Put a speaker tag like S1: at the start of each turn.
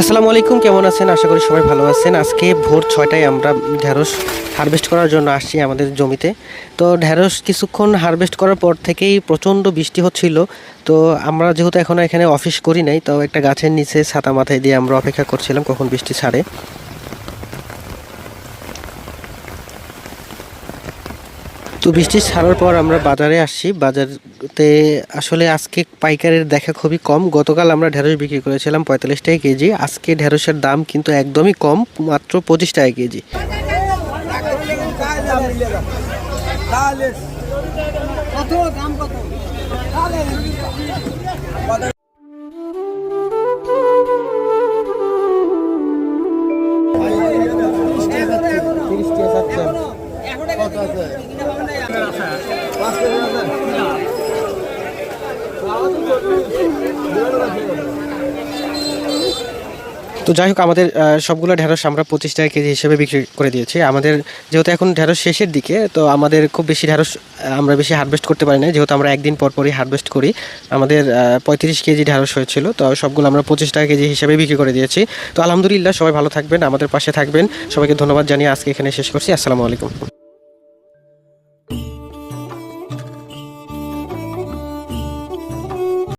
S1: আসসালামু আলাইকুম, কেমন আছেন? আশা করি সবাই ভালো আছেন। আজকে ভোর ছয়টায় আমরা ঢ্যাঁড়স হারভেস্ট করার জন্য আসছি আমাদের জমিতে। তো ঢ্যাঁড়স কিছুক্ষণ হারভেস্ট করার পর থেকেই প্রচণ্ড বৃষ্টি হচ্ছিল। তো আমরা যেহেতু এখন এখানে অফিস করি নাই, তো একটা গাছের নিচে ছাতা মাথায় দিয়ে আমরা অপেক্ষা করছিলাম কখন বৃষ্টি ছাড়ে। তো বৃষ্টি ছাড়ার পর আমরা বাজারে আসছি। বাজারতে আসলে আজকে পাইকারের দেখা খুবই কম। গতকাল আমরা ঢেঁড়স বিক্রি করেছিলাম পঁয়তাল্লিশ টাকা কেজি। আজকে ঢেঁড়সের দাম কিন্তু একদমই কম, মাত্র পঁচিশ টাকা কেজি। তো যাই হোক, আমাদের সবগুলো ঢেঁড়স আমরা পঁচিশ টাকা কেজি হিসেবে বিক্রি করে দিয়েছি। আমাদের যেহেতু এখন ঢেঁড়স শেষের দিকে, তো আমাদের খুব বেশি ঢেঁড়স আমরা বেশি হারভেস্ট করতে পারি না যেহেতু আমরা একদিন পর পরই হারভেস্ট করি, আমাদের পঁয়ত্রিশ কেজি ঢেঁড়স হয়েছিল, তো সবগুলো আমরা পঁচিশ টাকা কেজি হিসেবে বিক্রি করে দিয়েছি। তো আলহামদুলিল্লাহ, সবাই ভালো থাকবেন, আমাদের পাশে থাকবেন। সবাইকে ধন্যবাদ জানিয়ে আজকে এখানে শেষ করছি। আসসালামু আলাইকুম।